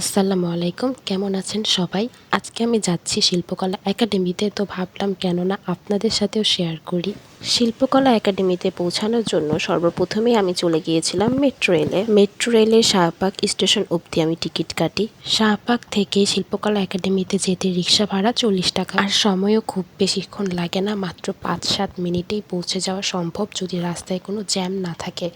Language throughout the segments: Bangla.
আসসালামু আলাইকুম, কেমন আছেন সবাই? আজকে আমি যাচ্ছি শিল্পকলা একাডেমিতে, তো ভাবলাম কেননা আপনাদের সাথেও শেয়ার করি। শিল্পকলা একাডেমিতে পৌঁছানোর জন্য সর্বপ্রথমেই আমি চলে গিয়েছিলাম মেট্রো রেলে মেট্রো রেলের শাহবাগ স্টেশন অবধি আমি টিকিট কাটি। শাহবাগ থেকে শিল্পকলা একাডেমিতে যেতে রিক্সা ভাড়া চল্লিশ টাকা। আর সময়ও খুব বেশিক্ষণ লাগে না, মাত্র পাঁচ সাত মিনিটেই পৌঁছে যাওয়া সম্ভব যদি রাস্তায় কোনো জ্যাম না থাকে।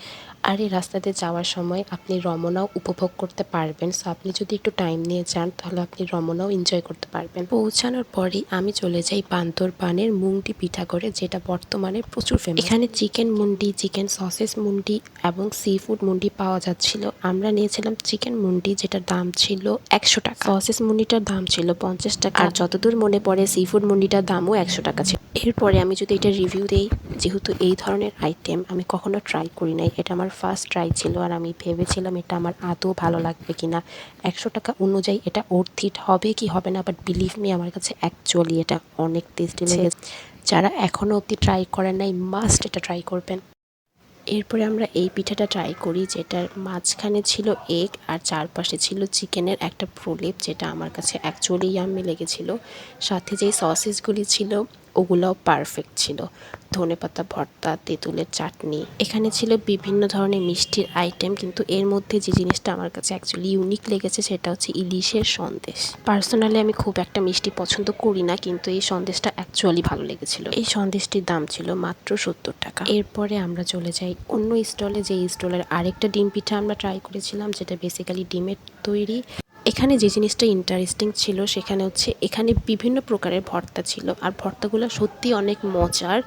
আর এই রাস্তাতে যাওয়ার সময় আপনি রমনাও উপভোগ করতে পারবেন। সো আপনি যদি একটু টাইম নিয়ে যান, তাহলে আপনি রমনাও এনজয় করতে পারবেন। পৌঁছানোর পরেই আমি চলে যাই বান্দর পানের মুংটি পিঠা করে যেটা বর্তমানে প্রচুর ফেমাস এখানে চিকেন মুন্ডি, চিকেন সসেস মুন্ডি এবং সি ফুড মুন্ডি পাওয়া যাচ্ছিল। আমরা নিয়েছিলাম চিকেন মুন্ডি, যেটার দাম ছিল একশো টাকা। সসেস মুন্ডিটার দাম ছিল পঞ্চাশ টাকা। আর যতদূর মনে পড়ে সি ফুড মুন্ডিটার দামও একশো টাকা ছিল। এরপরে আমি যদি এটা রিভিউ দেই যেহেতু এই ধরনের আইটেম আমি কখনো ট্রাই করি নাই এটা আমার ফার্স্ট ট্রাই ছিল আর আমি ভেবেছিলাম এটা আমার আদৌ ভালো লাগবে কি না একশো টাকা অনুযায়ী এটা অর্থিট হবে কি হবে না বাট বিলিভ মি আমার কাছে অ্যাকচুয়ালি এটা অনেক টেস্টি লেগেছে। যারা এখনও অবধি ট্রাই করেন নাই মাস্ট এটা ট্রাই করবেন। এরপরে আমরা এই পিঠাটা ট্রাই করি যেটার মাঝখানে ছিল এগ আর চারপাশে ছিল চিকেনের একটা প্রলেপ যেটা আমার কাছে অ্যাকচুয়ালি ইয়াম্মি লেগেছিল। সাথে যেই সসেসগুলি ছিল ওগুলোও পারফেক্ট ছিল। ধনেপাতা ভর্তা, তেঁতুলের চাটনি, এখানে ছিল বিভিন্ন ধরনের মিষ্টির আইটেম কিন্তু এর মধ্যে যে জিনিসটা আমার কাছে অ্যাকচুয়ালি ইউনিক লেগেছে সেটা হচ্ছে ইলিশের সন্দেশ। পার্সোনালি আমি খুব একটা মিষ্টি পছন্দ করি না, কিন্তু এই সন্দেশটা অ্যাকচুয়ালি ভালো লেগেছিল। এই সন্দেশটির দাম ছিল মাত্র সত্তর টাকা। এরপরে আমরা চলে যাই অন্য স্টলে যে স্টলের আরেকটা ডিম পিঠা আমরা ট্রাই করেছিলাম, যেটা বেসিক্যালি ডিমের তৈরি এখানে যে জিনিসটা ইন্টারেস্টিং ছিল সেখানে হচ্ছে এখানে বিভিন্ন প্রকারের ভর্তা ছিল। আর ভর্তাগুলো সত্যি অনেক মজার।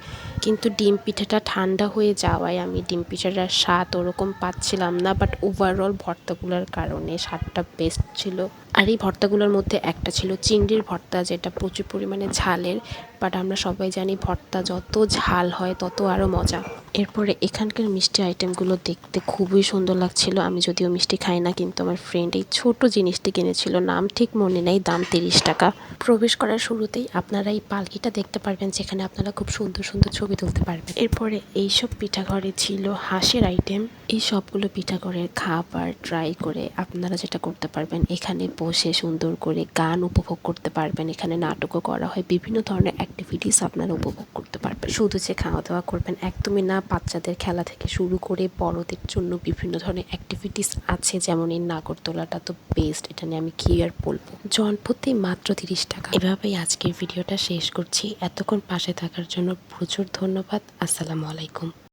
কিন্তু ডিম পিঠাটা ঠান্ডা হয়ে যাওয়ায় আমি ডিম পিঠাটার স্বাদ ওরকম পাচ্ছিলাম না। বাট ওভারঅল ভর্তাগুলোর কারণে স্বাদটা বেস্ট ছিল। আর এই ভর্তাগুলোর মধ্যে একটা ছিল চিংড়ির ভর্তা, যেটা প্রচুর পরিমাণে ঝালের। বাট আমরা সবাই জানি ভর্তা যত ঝাল হয়, তত আরও মজা। এরপরে এখানকার মিষ্টি আইটেমগুলো দেখতে খুবই সুন্দর লাগছিল। আমি যদিও মিষ্টি খাই না, কিন্তু আমার ফ্রেন্ড এই ছোট জিনিসটি কিনেছিল। নাম ঠিক মনে নেই, দাম তিরিশ টাকা। প্রবেশ করার শুরুতেই আপনারা এই পালকিটা দেখতে পারবেন, যেখানে আপনারা খুব সুন্দর সুন্দর ছবি তুলতে পারবেন। এরপরে এইসব পিঠাঘরে ছিল হাঁসের আইটেম এই সবগুলো পিঠাঘরের খাবার ট্রাই করে আপনারা যেটা করতে পারবেন, এখানে বসে সুন্দর করে গান উপভোগ করতে পারবেন। এখানে নাটকও করা হয়, বিভিন্ন ধরনের অ্যাক্টিভিটিস আপনারা উপভোগ করতে পারবেন। শুধু যে খাওয়া দাওয়া করবেন একদমই না। বাচ্চাদের খেলা থেকে শুরু করে বড়দের জন্য বিভিন্ন ধরনের অ্যাক্টিভিটিস আছে। যেমন এই নাগরতলাটা তো বেস্ট এটা নিয়ে আমি কি আর বলব? জনপ্রতি মাত্র তিরিশ টাকা। এভাবেই আজকের ভিডিওটা শেষ করছি। এতক্ষণ পাশে থাকার জন্য প্রচুর ধন্যবাদ। আসসালামু আলাইকুম।